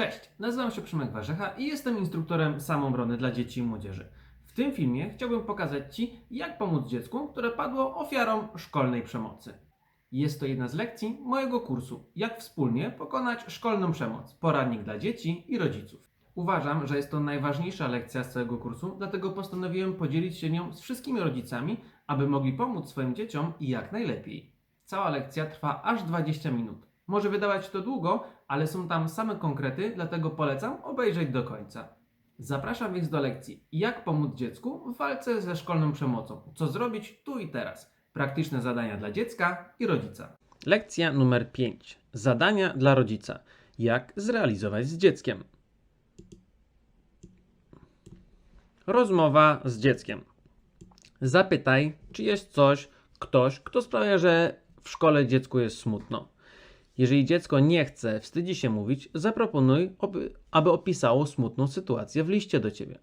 Cześć, nazywam się Przemek Warzecha i jestem instruktorem samoobrony dla dzieci i młodzieży. W tym filmie chciałbym pokazać Ci, jak pomóc dziecku, które padło ofiarą szkolnej przemocy. Jest to jedna z lekcji mojego kursu Jak wspólnie pokonać szkolną przemoc. Poradnik dla dzieci i rodziców. Uważam, że jest to najważniejsza lekcja z całego kursu, dlatego postanowiłem podzielić się nią z wszystkimi rodzicami, aby mogli pomóc swoim dzieciom i jak najlepiej. Cała lekcja trwa aż 20 minut. Może wydawać to długo, ale są tam same konkrety, dlatego polecam obejrzeć do końca. Zapraszam więc do lekcji Jak pomóc dziecku w walce ze szkolną przemocą. Co zrobić tu i teraz. Praktyczne zadania dla dziecka i rodzica. Lekcja numer 5. Zadania dla rodzica. Jak zrealizować z dzieckiem. Rozmowa z dzieckiem. Zapytaj, czy jest coś, ktoś, kto sprawia, że w szkole dziecku jest smutno. Jeżeli dziecko nie chce, wstydzi się mówić, zaproponuj, aby, opisało smutną sytuację w liście do ciebie.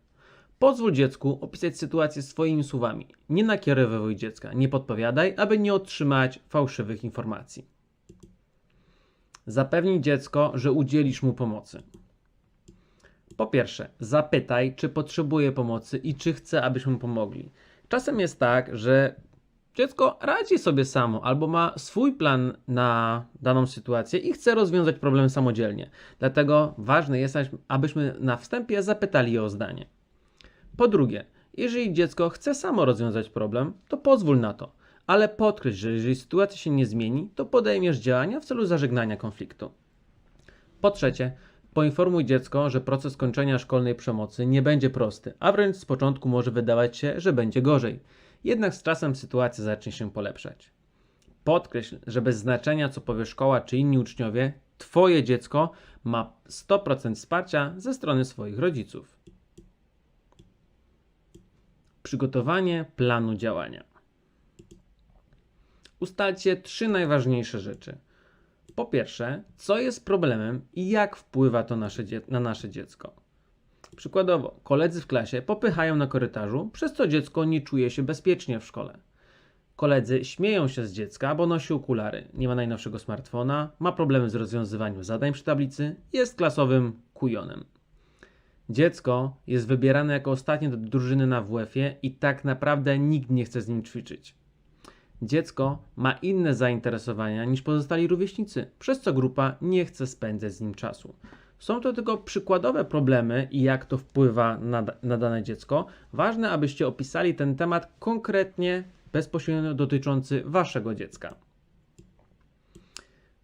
Pozwól dziecku opisać sytuację swoimi słowami. Nie nakierowuj dziecka, nie podpowiadaj, aby nie otrzymać fałszywych informacji. Zapewnij dziecko, że udzielisz mu pomocy. Po pierwsze, zapytaj, czy potrzebuje pomocy i czy chce, abyśmy pomogli. Czasem jest tak, że dziecko radzi sobie samo albo ma swój plan na daną sytuację i chce rozwiązać problem samodzielnie. Dlatego ważne jest, abyśmy na wstępie zapytali o zdanie. Po drugie, jeżeli dziecko chce samo rozwiązać problem, to pozwól na to, ale podkreśl, że jeżeli sytuacja się nie zmieni, to podejmiesz działania w celu zażegnania konfliktu. Po trzecie, poinformuj dziecko, że proces kończenia szkolnej przemocy nie będzie prosty, a wręcz z początku może wydawać się, że będzie gorzej. Jednak z czasem sytuacja zacznie się polepszać. Podkreśl, że bez znaczenia co powie szkoła czy inni uczniowie, Twoje dziecko ma 100% wsparcia ze strony swoich rodziców. Przygotowanie planu działania. Ustalcie trzy najważniejsze rzeczy. Po pierwsze, co jest problemem i jak wpływa to nasze na nasze dziecko. Przykładowo, koledzy w klasie popychają na korytarzu, przez co dziecko nie czuje się bezpiecznie w szkole. Koledzy śmieją się z dziecka, bo nosi okulary, nie ma najnowszego smartfona, ma problemy z rozwiązywaniem zadań przy tablicy, jest klasowym kujonem. Dziecko jest wybierane jako ostatnie do drużyny na WF-ie i tak naprawdę nikt nie chce z nim ćwiczyć. Dziecko ma inne zainteresowania niż pozostali rówieśnicy, przez co grupa nie chce spędzać z nim czasu. Są to tylko przykładowe problemy i jak to wpływa na, na dane dziecko. Ważne, abyście opisali ten temat konkretnie, bezpośrednio dotyczący waszego dziecka.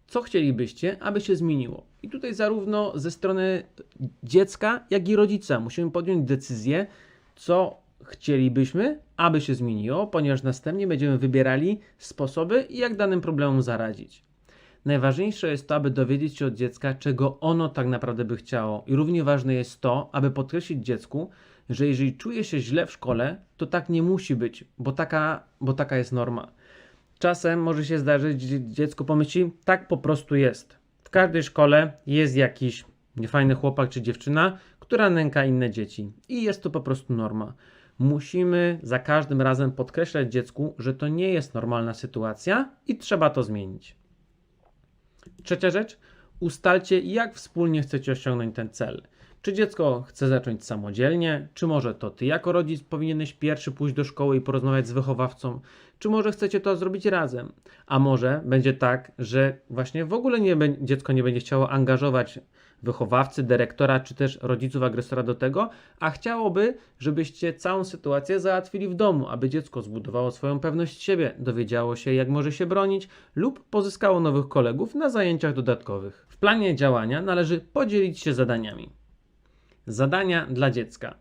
Co chcielibyście, aby się zmieniło? I tutaj zarówno ze strony dziecka, jak i rodzica musimy podjąć decyzję, co chcielibyśmy, aby się zmieniło, ponieważ następnie będziemy wybierali sposoby, jak danym problemom zaradzić. Najważniejsze jest to, aby dowiedzieć się od dziecka, czego ono tak naprawdę by chciało. I równie ważne jest to, aby podkreślić dziecku, że jeżeli czuje się źle w szkole, to tak nie musi być, bo taka, bo taka jest norma. Czasem może się zdarzyć, że dziecko pomyśli, tak po prostu jest. W każdej szkole jest jakiś niefajny chłopak czy dziewczyna, która nęka inne dzieci. I jest to po prostu norma. Musimy za każdym razem podkreślać dziecku, że to nie jest normalna sytuacja i trzeba to zmienić. Trzecia rzecz, ustalcie, jak wspólnie chcecie osiągnąć ten cel. Czy dziecko chce zacząć samodzielnie, czy może to ty jako rodzic powinieneś pierwszy pójść do szkoły i porozmawiać z wychowawcą, czy może chcecie to zrobić razem. A może będzie tak, że właśnie w ogóle nie, dziecko nie będzie chciało angażować wychowawcy, dyrektora, czy też rodziców agresora do tego, a chciałoby, żebyście całą sytuację załatwili w domu, aby dziecko zbudowało swoją pewność siebie, dowiedziało się, jak może się bronić lub pozyskało nowych kolegów na zajęciach dodatkowych. W planie działania należy podzielić się zadaniami. Zadania dla dziecka.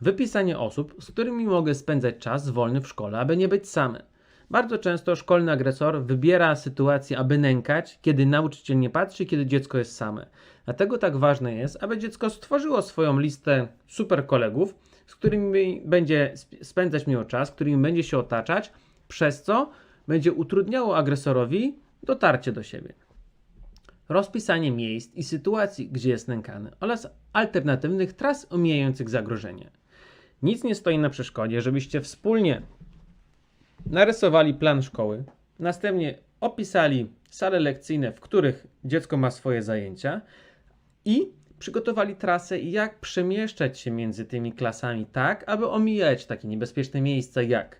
Wypisanie osób, z którymi mogę spędzać czas wolny w szkole, aby nie być samy. Bardzo często szkolny agresor wybiera sytuację, aby nękać, kiedy nauczyciel nie patrzy, kiedy dziecko jest same. Dlatego tak ważne jest, aby dziecko stworzyło swoją listę super kolegów, z którymi będzie sp- spędzać miło czas, którymi będzie się otaczać, przez co będzie utrudniało agresorowi dotarcie do siebie rozpisanie miejsc i sytuacji, gdzie jest nękany oraz alternatywnych tras omijających zagrożenie. Nic nie stoi na przeszkodzie, żebyście wspólnie narysowali plan szkoły, następnie opisali sale lekcyjne, w których dziecko ma swoje zajęcia i przygotowali trasę jak przemieszczać się między tymi klasami tak, aby omijać takie niebezpieczne miejsca jak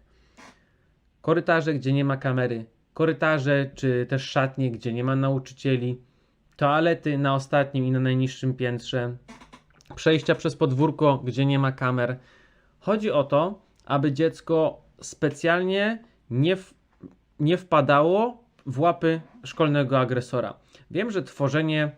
korytarze, gdzie nie ma kamery, korytarze czy też szatnie, gdzie nie ma nauczycieli, toalety na ostatnim i na najniższym piętrze, przejścia przez podwórko, gdzie nie ma kamer. Chodzi o to, aby dziecko specjalnie nie, w, nie wpadało w łapy szkolnego agresora. Wiem, że tworzenie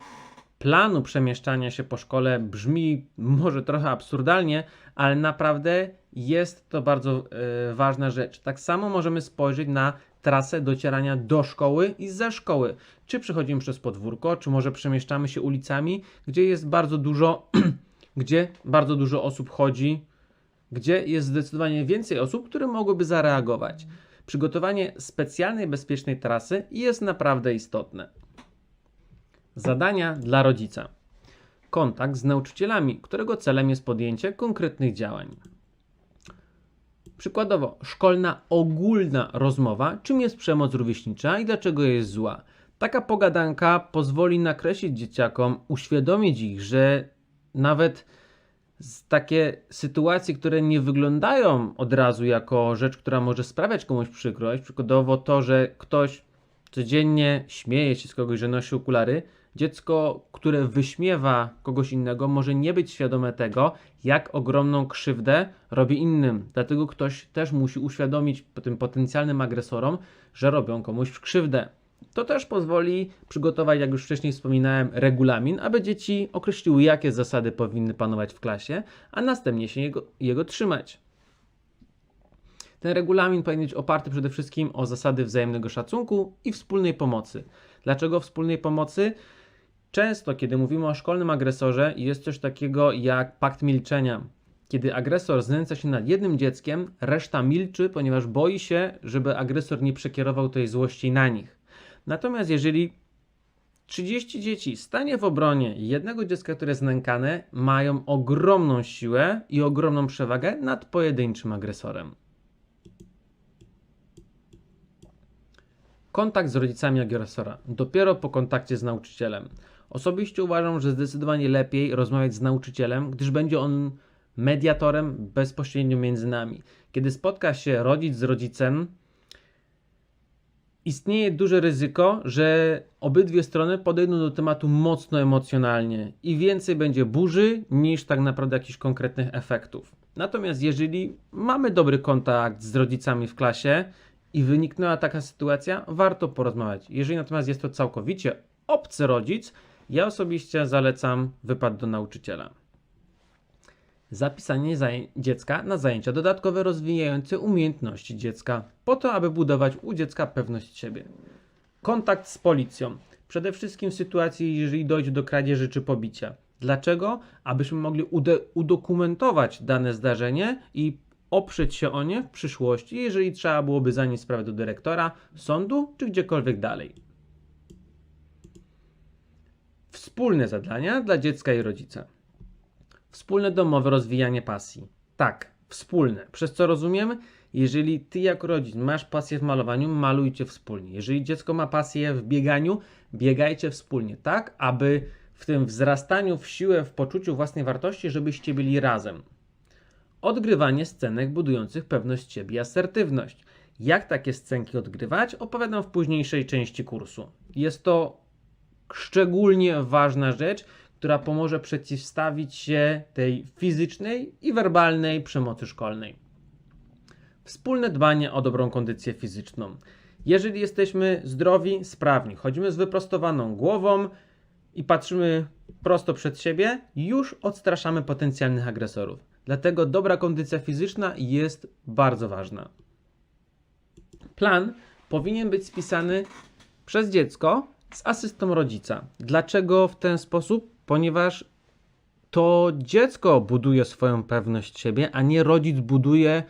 planu przemieszczania się po szkole brzmi może trochę absurdalnie, ale naprawdę jest to bardzo e, ważna rzecz. Tak samo możemy spojrzeć na trasę docierania do szkoły i ze szkoły. Czy przechodzimy przez podwórko, czy może przemieszczamy się ulicami, gdzie jest bardzo dużo, gdzie bardzo dużo osób chodzi, gdzie jest zdecydowanie więcej osób, które mogłyby zareagować. Przygotowanie specjalnej, bezpiecznej trasy jest naprawdę istotne. Zadania dla rodzica. Kontakt z nauczycielami, którego celem jest podjęcie konkretnych działań. Przykładowo, szkolna ogólna rozmowa, czym jest przemoc rówieśnicza i dlaczego jest zła. Taka pogadanka pozwoli nakreślić dzieciakom, uświadomić ich, że nawet takie sytuacje, które nie wyglądają od razu jako rzecz, która może sprawiać komuś przykrość, przykładowo to, że ktoś codziennie śmieje się z kogoś, że nosi okulary, dziecko, które wyśmiewa kogoś innego, może nie być świadome tego, jak ogromną krzywdę robi innym. Dlatego ktoś też musi uświadomić tym potencjalnym agresorom, że robią komuś krzywdę. To też pozwoli przygotować, jak już wcześniej wspominałem, regulamin, aby dzieci określiły, jakie zasady powinny panować w klasie, a następnie się jego, jego trzymać. Ten regulamin powinien być oparty przede wszystkim o zasady wzajemnego szacunku i wspólnej pomocy. Dlaczego wspólnej pomocy? Często, kiedy mówimy o szkolnym agresorze, jest coś takiego jak pakt milczenia. Kiedy agresor znęca się nad jednym dzieckiem, reszta milczy, ponieważ boi się, żeby agresor nie przekierował tej złości na nich. Natomiast jeżeli 30 dzieci stanie w obronie jednego dziecka, które jest nękane, mają ogromną siłę i ogromną przewagę nad pojedynczym agresorem. Kontakt z rodzicami agresora. Dopiero po kontakcie z nauczycielem. Osobiście uważam, że zdecydowanie lepiej rozmawiać z nauczycielem, gdyż będzie on mediatorem bezpośrednio między nami. Kiedy spotka się rodzic z rodzicem, istnieje duże ryzyko, że obydwie strony podejdą do tematu mocno emocjonalnie i więcej będzie burzy niż tak naprawdę jakichś konkretnych efektów. Natomiast jeżeli mamy dobry kontakt z rodzicami w klasie i wyniknęła taka sytuacja, warto porozmawiać. Jeżeli natomiast jest to całkowicie obcy rodzic, ja osobiście zalecam wypad do nauczyciela. Zapisanie dziecka na zajęcia dodatkowe rozwijające umiejętności dziecka, po to, aby budować u dziecka pewność siebie. Kontakt z policją. Przede wszystkim w sytuacji, jeżeli dojdzie do kradzieży czy pobicia. Dlaczego? Abyśmy mogli udokumentować dane zdarzenie i oprzeć się o nie w przyszłości, jeżeli trzeba byłoby zanieść sprawę do dyrektora, sądu czy gdziekolwiek dalej. Wspólne zadania dla dziecka i rodzica. Wspólne domowe rozwijanie pasji. Tak, wspólne. Przez co rozumiemy? Jeżeli ty jako rodzic masz pasję w malowaniu, malujcie wspólnie. Jeżeli dziecko ma pasję w bieganiu, biegajcie wspólnie, tak aby w tym wzrastaniu w siłę, w poczuciu własnej wartości, żebyście byli razem. Odgrywanie scenek budujących pewność siebie i asertywność. Jak takie scenki odgrywać, opowiadam w późniejszej części kursu. Jest to szczególnie ważna rzecz, która pomoże przeciwstawić się tej fizycznej i werbalnej przemocy szkolnej. Wspólne dbanie o dobrą kondycję fizyczną. Jeżeli jesteśmy zdrowi, sprawni, chodzimy z wyprostowaną głową i patrzymy prosto przed siebie, już odstraszamy potencjalnych agresorów. Dlatego dobra kondycja fizyczna jest bardzo ważna. Plan powinien być spisany przez dziecko z asystą rodzica. Dlaczego w ten sposób? Ponieważ to dziecko buduje swoją pewność siebie, a nie rodzic buduje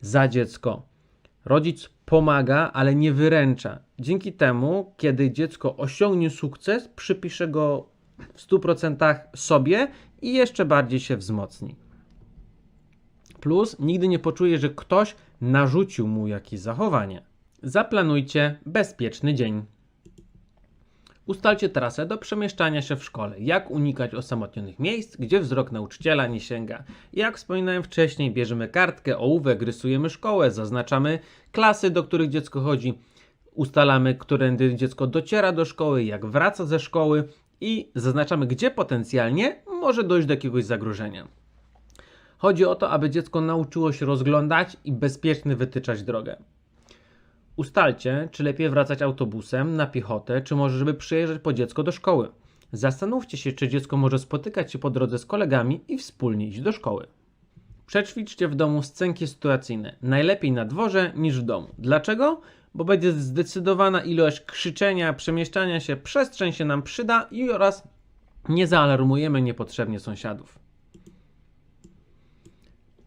za dziecko. Rodzic pomaga, ale nie wyręcza. Dzięki temu, kiedy dziecko osiągnie sukces, przypisze go w 100% sobie i jeszcze bardziej się wzmocni. Plus, nigdy nie poczuje, że ktoś narzucił mu jakieś zachowanie. Zaplanujcie bezpieczny dzień. Ustalcie trasę do przemieszczania się w szkole. Jak unikać osamotnionych miejsc, gdzie wzrok nauczyciela nie sięga. Jak wspominałem wcześniej, bierzemy kartkę, ołówek, rysujemy szkołę, zaznaczamy klasy, do których dziecko chodzi, ustalamy, którędy dziecko dociera do szkoły, jak wraca ze szkoły i zaznaczamy, gdzie potencjalnie może dojść do jakiegoś zagrożenia. Chodzi o to, aby dziecko nauczyło się rozglądać i bezpiecznie wytyczać drogę. Ustalcie, czy lepiej wracać autobusem, na piechotę, czy może, żeby przyjeżdżać po dziecko do szkoły. Zastanówcie się, czy dziecko może spotykać się po drodze z kolegami i wspólnie iść do szkoły. Przećwiczcie w domu scenki sytuacyjne. Najlepiej na dworze niż w domu. Dlaczego? Bo będzie zdecydowana ilość krzyczenia, przemieszczania się, przestrzeń się nam przyda i oraz nie zaalarmujemy niepotrzebnie sąsiadów.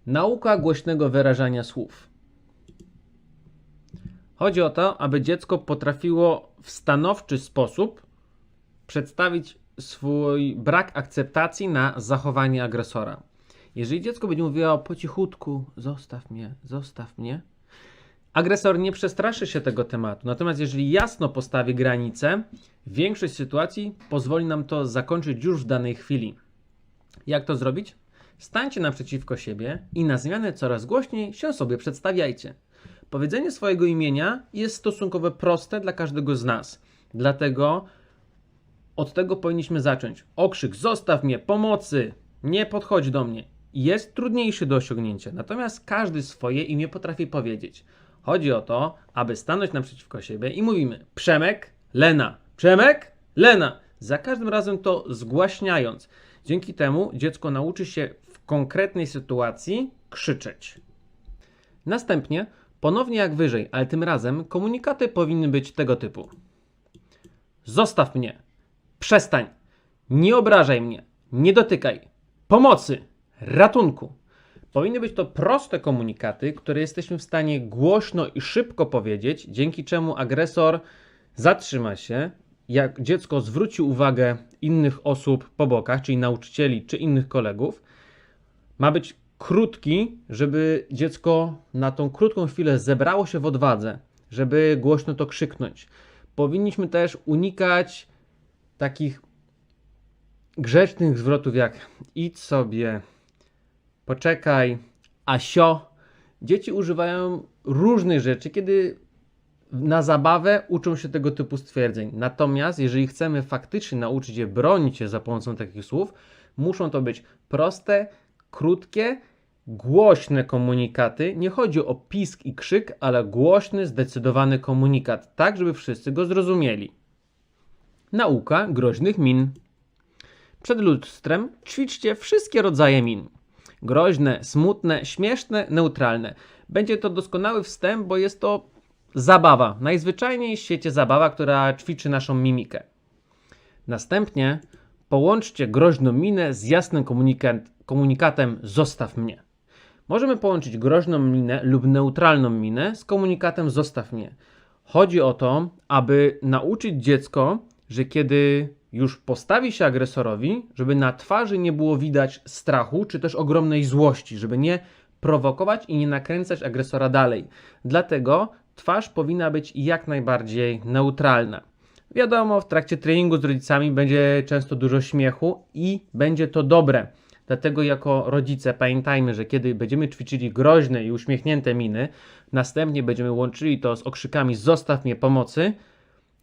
Nauka głośnego wyrażania słów. Chodzi o to, aby dziecko potrafiło w stanowczy sposób przedstawić swój brak akceptacji na zachowanie agresora. Jeżeli dziecko będzie mówiło po cichutku, zostaw mnie, zostaw mnie, agresor nie przestraszy się tego tematu. Natomiast jeżeli jasno postawi granice, większość sytuacji pozwoli nam to zakończyć już w danej chwili. Jak to zrobić? Stańcie naprzeciwko siebie i na zmianę coraz głośniej się sobie przedstawiajcie. Powiedzenie swojego imienia jest stosunkowo proste dla każdego z nas. Dlatego od tego powinniśmy zacząć. Okrzyk: Zostaw mnie, pomocy, nie podchodź do mnie. Jest trudniejszy do osiągnięcia, natomiast każdy swoje imię potrafi powiedzieć. Chodzi o to, aby stanąć naprzeciwko siebie i mówimy: Przemek, Lena, Przemek, Lena. Za każdym razem to zgłaśniając. Dzięki temu dziecko nauczy się w konkretnej sytuacji krzyczeć. Następnie, ponownie jak wyżej, ale tym razem komunikaty powinny być tego typu: Zostaw mnie, przestań, nie obrażaj mnie, nie dotykaj, pomocy, ratunku. Powinny być to proste komunikaty, które jesteśmy w stanie głośno i szybko powiedzieć, dzięki czemu agresor zatrzyma się, jak dziecko zwróci uwagę innych osób po bokach, czyli nauczycieli czy innych kolegów. Ma być krótki, żeby dziecko na tą krótką chwilę zebrało się w odwadze, żeby głośno to krzyknąć. Powinniśmy też unikać takich grzecznych zwrotów jak idź sobie, poczekaj, asio. Dzieci używają różnych rzeczy, kiedy na zabawę uczą się tego typu stwierdzeń. Natomiast jeżeli chcemy faktycznie nauczyć je bronić się za pomocą takich słów, muszą to być proste, krótkie, głośne komunikaty. Nie chodzi o pisk i krzyk, ale głośny, zdecydowany komunikat, tak żeby wszyscy go zrozumieli. Nauka groźnych min. Przed lustrem ćwiczcie wszystkie rodzaje min. Groźne, smutne, śmieszne, neutralne. Będzie to doskonały wstęp, bo jest to zabawa. Najzwyczajniej w świecie zabawa, która ćwiczy naszą mimikę. Następnie połączcie groźną minę z jasnym komunikat, komunikatem zostaw mnie. Możemy połączyć groźną minę lub neutralną minę z komunikatem zostaw mnie. Chodzi o to, aby nauczyć dziecko, że kiedy już postawi się agresorowi, żeby na twarzy nie było widać strachu czy też ogromnej złości, żeby nie prowokować i nie nakręcać agresora dalej. Dlatego twarz powinna być jak najbardziej neutralna. Wiadomo, w trakcie treningu z rodzicami będzie często dużo śmiechu i będzie to dobre. Dlatego jako rodzice pamiętajmy, że kiedy będziemy ćwiczyli groźne i uśmiechnięte miny, następnie będziemy łączyli to z okrzykami zostaw mnie pomocy.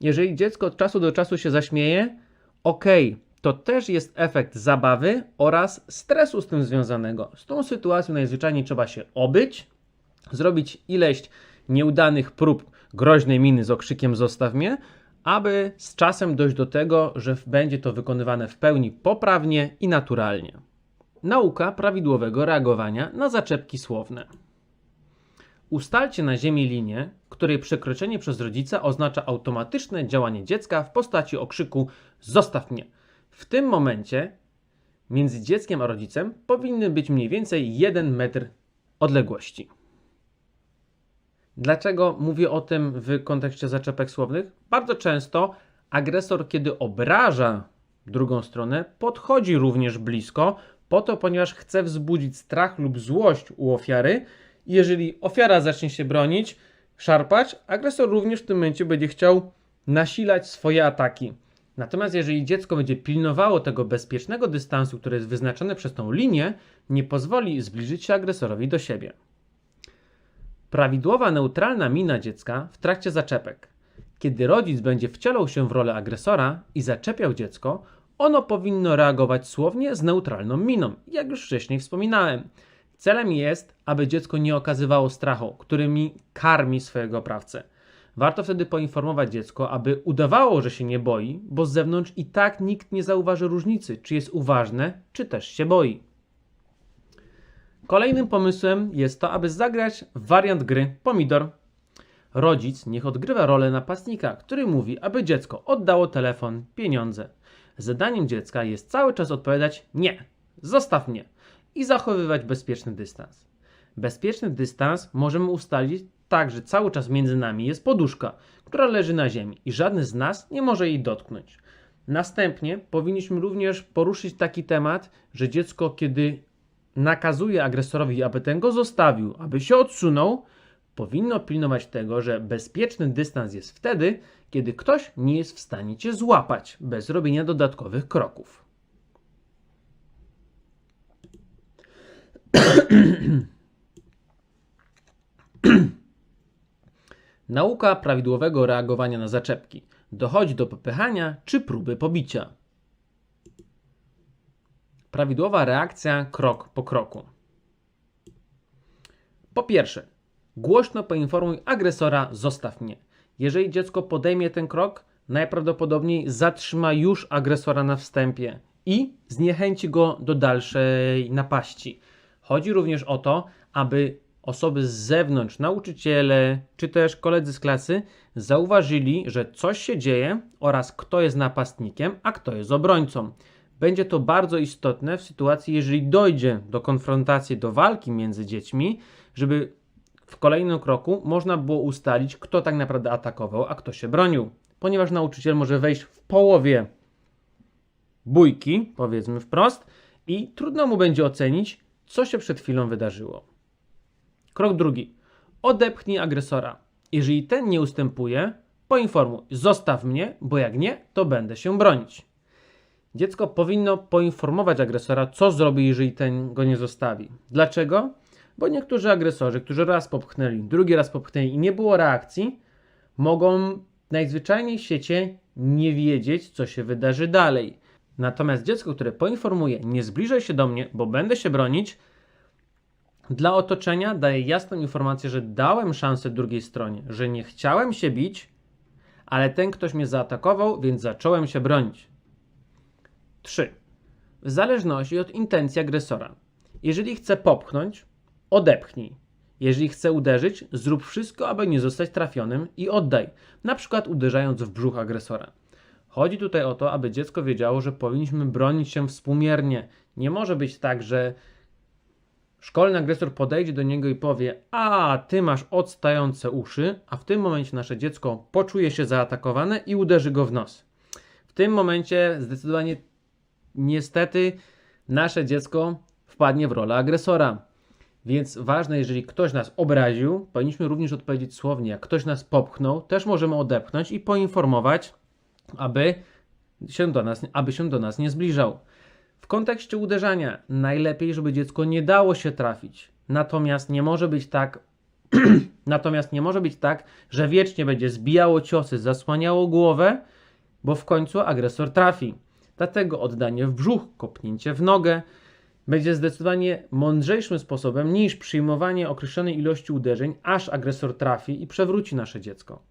Jeżeli dziecko od czasu do czasu się zaśmieje, ok, to też jest efekt zabawy oraz stresu z tym związanego. Z tą sytuacją najzwyczajniej trzeba się obyć, zrobić ileś nieudanych prób groźnej miny z okrzykiem zostaw mnie, aby z czasem dojść do tego, że będzie to wykonywane w pełni poprawnie i naturalnie. Nauka prawidłowego reagowania na zaczepki słowne. Ustalcie na ziemi linię, której przekroczenie przez rodzica oznacza automatyczne działanie dziecka w postaci okrzyku zostaw mnie. W tym momencie między dzieckiem a rodzicem powinny być mniej więcej 1 metr odległości. Dlaczego mówię o tym w kontekście zaczepek słownych? Bardzo często agresor, kiedy obraża drugą stronę, podchodzi również blisko, po to, ponieważ chce wzbudzić strach lub złość u ofiary. Jeżeli ofiara zacznie się bronić, szarpać, agresor również w tym momencie będzie chciał nasilać swoje ataki. Natomiast jeżeli dziecko będzie pilnowało tego bezpiecznego dystansu, który jest wyznaczony przez tą linię, nie pozwoli zbliżyć się agresorowi do siebie. Prawidłowa neutralna mina dziecka w trakcie zaczepek. Kiedy rodzic będzie wcielał się w rolę agresora i zaczepiał dziecko, ono powinno reagować słownie z neutralną miną, jak już wcześniej wspominałem. Celem jest, aby dziecko nie okazywało strachu, którymi karmi swojego oprawcę. Warto wtedy poinformować dziecko, aby udawało, że się nie boi, bo z zewnątrz i tak nikt nie zauważy różnicy, czy jest uważne, czy też się boi. Kolejnym pomysłem jest to, aby zagrać wariant gry pomidor. Rodzic niech odgrywa rolę napastnika, który mówi, aby dziecko oddało telefon, pieniądze. Zadaniem dziecka jest cały czas odpowiadać nie, zostaw mnie i zachowywać bezpieczny dystans. Bezpieczny dystans możemy ustalić tak, że cały czas między nami jest poduszka, która leży na ziemi i żadny z nas nie może jej dotknąć. Następnie powinniśmy również poruszyć taki temat, że dziecko, kiedy nakazuje agresorowi, aby ten go zostawił, aby się odsunął, powinno pilnować tego, że bezpieczny dystans jest wtedy, kiedy ktoś nie jest w stanie cię złapać bez robienia dodatkowych kroków. Nauka prawidłowego reagowania na zaczepki. Dochodzi do popychania czy próby pobicia. Prawidłowa reakcja krok po kroku. Po pierwsze, głośno poinformuj agresora: zostaw mnie. Jeżeli dziecko podejmie ten krok, najprawdopodobniej zatrzyma już agresora na wstępie i zniechęci go do dalszej napaści. Chodzi również o to, aby osoby z zewnątrz, nauczyciele czy też koledzy z klasy zauważyli, że coś się dzieje oraz kto jest napastnikiem, a kto jest obrońcą. Będzie to bardzo istotne w sytuacji, jeżeli dojdzie do konfrontacji, do walki między dziećmi, żeby w kolejnym kroku można było ustalić, kto tak naprawdę atakował, a kto się bronił. Ponieważ nauczyciel może wejść w połowie bójki, powiedzmy wprost, i trudno mu będzie ocenić, co się przed chwilą wydarzyło. Krok drugi. Odepchnij agresora. Jeżeli ten nie ustępuje, poinformuj: zostaw mnie, bo jak nie, to będę się bronić. Dziecko powinno poinformować agresora, co zrobi, jeżeli ten go nie zostawi. Dlaczego? Bo niektórzy agresorzy, którzy raz popchnęli, drugi raz popchnęli i nie było reakcji, mogą najzwyczajniej w świecie nie wiedzieć, co się wydarzy dalej. Natomiast dziecko, które poinformuje, nie zbliżaj się do mnie, bo będę się bronić, dla otoczenia daje jasną informację, że dałem szansę drugiej stronie, że nie chciałem się bić, ale ten ktoś mnie zaatakował, więc zacząłem się bronić. 3. W zależności od intencji agresora. Jeżeli chce popchnąć, odepchnij. Jeżeli chce uderzyć, zrób wszystko, aby nie zostać trafionym i oddaj, na przykład uderzając w brzuch agresora. Chodzi tutaj o to, aby dziecko wiedziało, że powinniśmy bronić się współmiernie. Nie może być tak, że szkolny agresor podejdzie do niego i powie: A, ty masz odstające uszy, a w tym momencie nasze dziecko poczuje się zaatakowane i uderzy go w nos. W tym momencie zdecydowanie niestety nasze dziecko wpadnie w rolę agresora. Więc ważne, jeżeli ktoś nas obraził, powinniśmy również odpowiedzieć słownie. Jak ktoś nas popchnął, też możemy odepchnąć i poinformować, aby się do nas, aby się do nas nie zbliżał. W kontekście uderzania najlepiej, żeby dziecko nie dało się trafić. Natomiast nie może być tak, natomiast nie może być tak, że wiecznie będzie zbijało ciosy, zasłaniało głowę, bo w końcu agresor trafi. Dlatego oddanie w brzuch, kopnięcie w nogę będzie zdecydowanie mądrzejszym sposobem niż przyjmowanie określonej ilości uderzeń, aż agresor trafi i przewróci nasze dziecko.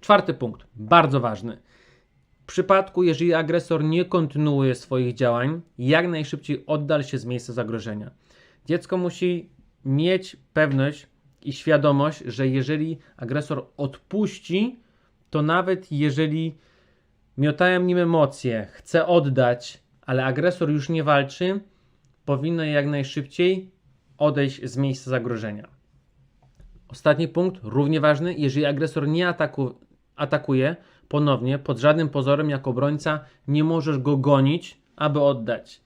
Czwarty punkt, bardzo ważny. W przypadku, jeżeli agresor nie kontynuuje swoich działań, jak najszybciej oddal się z miejsca zagrożenia. Dziecko musi mieć pewność i świadomość, że jeżeli agresor odpuści, to nawet jeżeli miotają nim emocje, chce oddać, ale agresor już nie walczy, powinno jak najszybciej odejść z miejsca zagrożenia. Ostatni punkt, równie ważny, jeżeli agresor nie ataku, atakuje ponownie, pod żadnym pozorem jako obrońca nie możesz go gonić, aby oddać.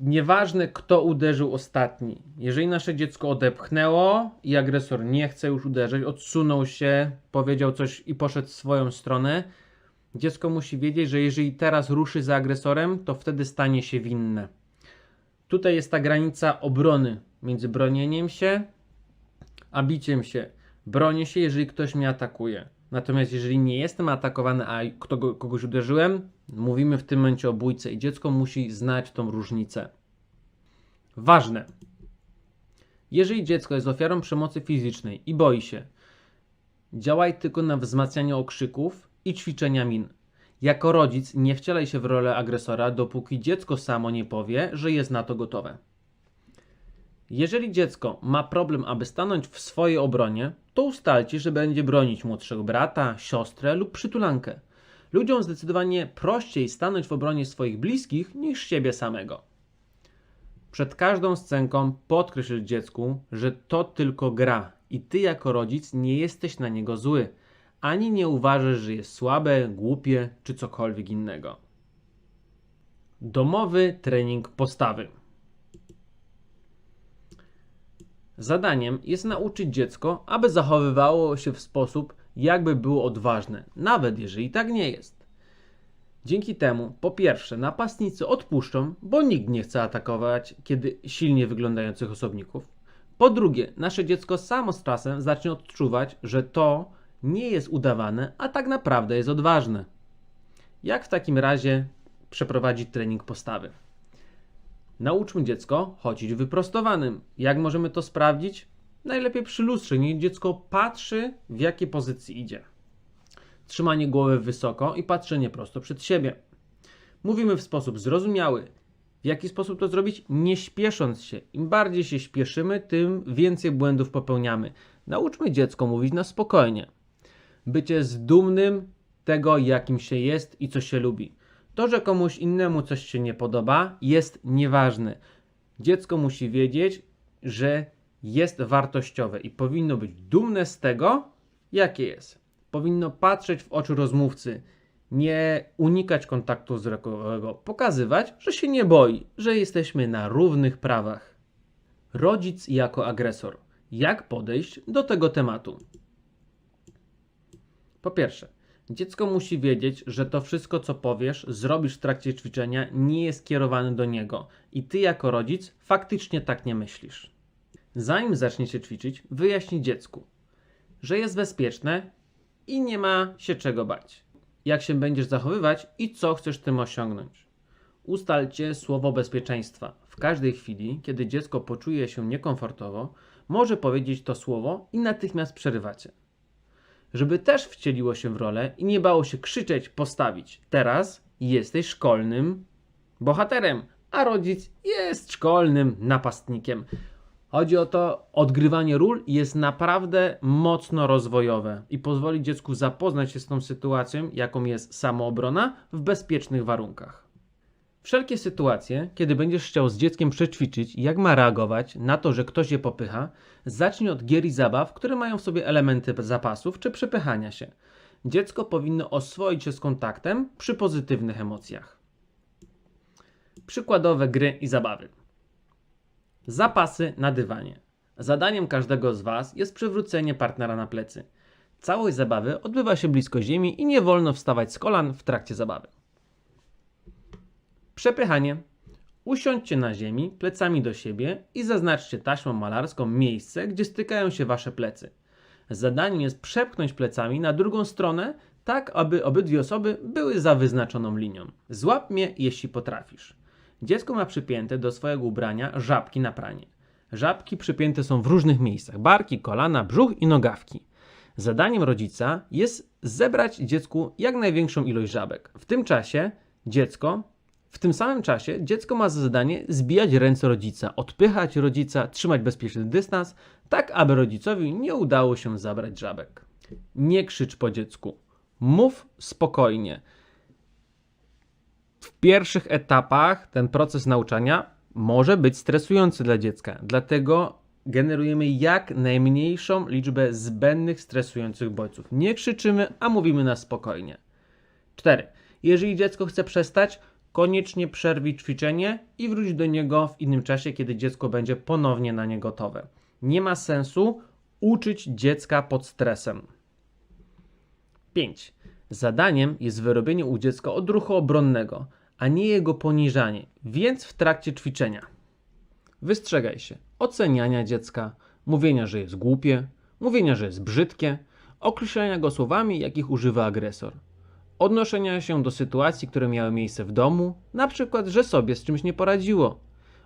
Nieważne, kto uderzył ostatni. Jeżeli nasze dziecko odepchnęło i agresor nie chce już uderzyć, odsunął się, powiedział coś i poszedł w swoją stronę, Dziecko musi wiedzieć, że jeżeli teraz ruszy za agresorem, to wtedy stanie się winne. Tutaj jest ta granica obrony między bronieniem się a biciem się. Bronię się, jeżeli ktoś mnie atakuje. Natomiast jeżeli nie jestem atakowany, a kogoś uderzyłem, mówimy w tym momencie o bójce i dziecko musi znać tą różnicę. Ważne. Jeżeli dziecko jest ofiarą przemocy fizycznej i boi się, działaj tylko na wzmacnianie okrzyków i ćwiczenia min. Jako rodzic nie wcielaj się w rolę agresora, dopóki dziecko samo nie powie, że jest na to gotowe. Jeżeli dziecko ma problem, aby stanąć w swojej obronie, to ustalcie, że będzie bronić młodszego brata, siostrę lub przytulankę. Ludziom zdecydowanie prościej stanąć w obronie swoich bliskich niż siebie samego. Przed każdą scenką podkreśl dziecku, że to tylko gra i ty jako rodzic nie jesteś na niego zły, ani nie uważasz, że jest słabe, głupie czy cokolwiek innego. Domowy trening postawy. Zadaniem jest nauczyć dziecko, aby zachowywało się w sposób, jakby było odważne, nawet jeżeli tak nie jest. Dzięki temu, po pierwsze, napastnicy odpuszczą, bo nikt nie chce atakować kiedy silnie wyglądających osobników. Po drugie, nasze dziecko samo z czasem zacznie odczuwać, że to nie jest udawane, a tak naprawdę jest odważne. Jak w takim razie przeprowadzić trening postawy? Nauczmy dziecko chodzić wyprostowanym. Jak możemy to sprawdzić? Najlepiej przy lustrze, niech dziecko patrzy, w jakiej pozycji idzie. Trzymanie głowy wysoko i patrzenie prosto przed siebie. Mówimy w sposób zrozumiały. W jaki sposób to zrobić? Nie śpiesząc się. Im bardziej się śpieszymy, tym więcej błędów popełniamy. Nauczmy dziecko mówić na spokojnie. Bycie zdumnym tego, jakim się jest i co się lubi. To, że komuś innemu coś się nie podoba, jest nieważne. Dziecko musi wiedzieć, że jest wartościowe i powinno być dumne z tego, jakie jest. Powinno patrzeć w oczy rozmówcy, nie unikać kontaktu wzrokowego, pokazywać, że się nie boi, że jesteśmy na równych prawach. Rodzic jako agresor. Jak podejść do tego tematu? Po pierwsze, Dziecko musi wiedzieć, że to wszystko, co powiesz, zrobisz w trakcie ćwiczenia, nie jest kierowane do niego i ty, jako rodzic, faktycznie tak nie myślisz. Zanim zaczniecie ćwiczyć, wyjaśnij dziecku, że jest bezpieczne i nie ma się czego bać. Jak się będziesz zachowywać i co chcesz tym osiągnąć. Ustalcie słowo bezpieczeństwa. W każdej chwili, kiedy dziecko poczuje się niekomfortowo, może powiedzieć to słowo i natychmiast przerywacie żeby też wcieliło się w rolę i nie bało się krzyczeć, postawić. Teraz jesteś szkolnym bohaterem, a rodzic jest szkolnym napastnikiem. Chodzi o to, odgrywanie ról jest naprawdę mocno rozwojowe i pozwoli dziecku zapoznać się z tą sytuacją, jaką jest samoobrona w bezpiecznych warunkach. Wszelkie sytuacje, kiedy będziesz chciał z dzieckiem przećwiczyć, jak ma reagować na to, że ktoś je popycha, zacznij od gier i zabaw, które mają w sobie elementy zapasów czy przepychania się. Dziecko powinno oswoić się z kontaktem przy pozytywnych emocjach. Przykładowe gry i zabawy. Zapasy na dywanie. Zadaniem każdego z Was jest przywrócenie partnera na plecy. Całość zabawy odbywa się blisko ziemi i nie wolno wstawać z kolan w trakcie zabawy. Przepychanie. Usiądźcie na ziemi, plecami do siebie i zaznaczcie taśmą malarską miejsce, gdzie stykają się wasze plecy. Zadaniem jest przepchnąć plecami na drugą stronę, tak aby obydwie osoby były za wyznaczoną linią. Złap mnie, jeśli potrafisz. Dziecko ma przypięte do swojego ubrania żabki na pranie. Żabki przypięte są w różnych miejscach: barki, kolana, brzuch i nogawki. Zadaniem rodzica jest zebrać dziecku jak największą ilość żabek. W tym czasie dziecko w tym samym czasie dziecko ma za zadanie zbijać ręce rodzica, odpychać rodzica, trzymać bezpieczny dystans, tak aby rodzicowi nie udało się zabrać żabek. Nie krzycz po dziecku. Mów spokojnie. W pierwszych etapach ten proces nauczania może być stresujący dla dziecka, dlatego generujemy jak najmniejszą liczbę zbędnych stresujących bodźców. Nie krzyczymy, a mówimy na spokojnie. 4. Jeżeli dziecko chce przestać, koniecznie przerwij ćwiczenie i wróć do niego w innym czasie, kiedy dziecko będzie ponownie na nie gotowe. Nie ma sensu uczyć dziecka pod stresem. 5. Zadaniem jest wyrobienie u dziecka odruchu obronnego, a nie jego poniżanie, więc w trakcie ćwiczenia. Wystrzegaj się oceniania dziecka, mówienia, że jest głupie, mówienia, że jest brzydkie, określania go słowami, jakich używa agresor. Odnoszenia się do sytuacji, które miały miejsce w domu, na przykład, że sobie z czymś nie poradziło,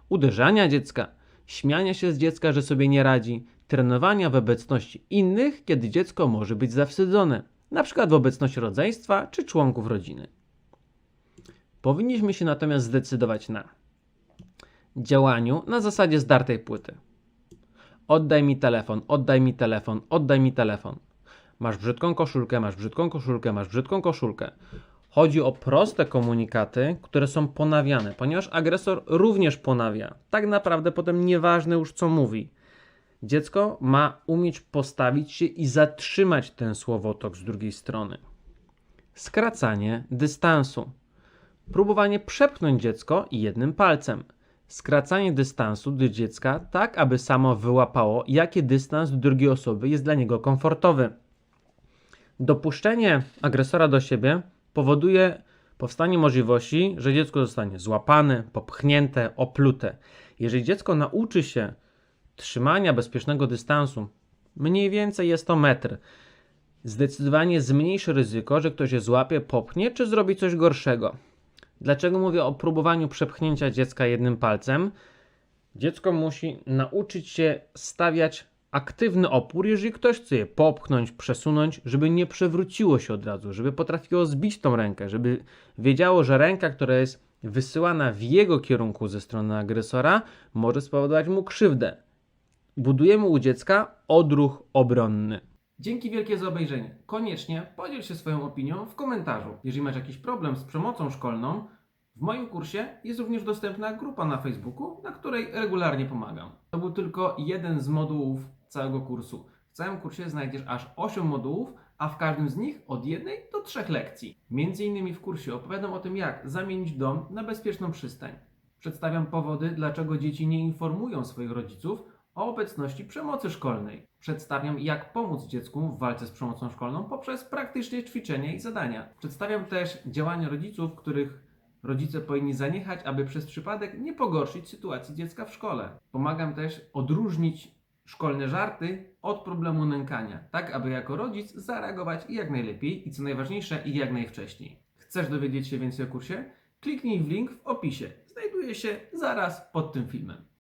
uderzania dziecka, śmiania się z dziecka, że sobie nie radzi, trenowania w obecności innych, kiedy dziecko może być zawstydzone, na przykład w obecności rodzeństwa czy członków rodziny. Powinniśmy się natomiast zdecydować na działaniu na zasadzie zdartej płyty. Oddaj mi telefon, oddaj mi telefon, oddaj mi telefon. Masz brzydką koszulkę, masz brzydką koszulkę, masz brzydką koszulkę. Chodzi o proste komunikaty, które są ponawiane, ponieważ agresor również ponawia. Tak naprawdę potem nieważne już co mówi. Dziecko ma umieć postawić się i zatrzymać ten słowotok z drugiej strony. Skracanie dystansu. Próbowanie przepchnąć dziecko jednym palcem. Skracanie dystansu do dziecka tak, aby samo wyłapało, jaki dystans drugiej osoby jest dla niego komfortowy. Dopuszczenie agresora do siebie powoduje powstanie możliwości, że dziecko zostanie złapane, popchnięte, oplute. Jeżeli dziecko nauczy się trzymania bezpiecznego dystansu, mniej więcej jest to metr, zdecydowanie zmniejszy ryzyko, że ktoś je złapie, popchnie czy zrobi coś gorszego. Dlaczego mówię o próbowaniu przepchnięcia dziecka jednym palcem? Dziecko musi nauczyć się stawiać aktywny opór, jeżeli ktoś chce je popchnąć, przesunąć, żeby nie przewróciło się od razu, żeby potrafiło zbić tą rękę, żeby wiedziało, że ręka, która jest wysyłana w jego kierunku ze strony agresora, może spowodować mu krzywdę. Budujemy u dziecka odruch obronny. Dzięki wielkie za obejrzenie. Koniecznie podziel się swoją opinią w komentarzu. Jeżeli masz jakiś problem z przemocą szkolną, w moim kursie jest również dostępna grupa na Facebooku, na której regularnie pomagam. To był tylko jeden z modułów całego kursu. W całym kursie znajdziesz aż 8 modułów, a w każdym z nich od jednej do trzech lekcji. Między innymi w kursie opowiadam o tym, jak zamienić dom na bezpieczną przystań. Przedstawiam powody, dlaczego dzieci nie informują swoich rodziców o obecności przemocy szkolnej. Przedstawiam, jak pomóc dziecku w walce z przemocą szkolną poprzez praktyczne ćwiczenia i zadania. Przedstawiam też działania rodziców, których rodzice powinni zaniechać, aby przez przypadek nie pogorszyć sytuacji dziecka w szkole. Pomagam też odróżnić szkolne żarty od problemu nękania, tak aby jako rodzic zareagować jak najlepiej i co najważniejsze i jak najwcześniej. Chcesz dowiedzieć się więcej o kursie? Kliknij w link w opisie. Znajduje się zaraz pod tym filmem.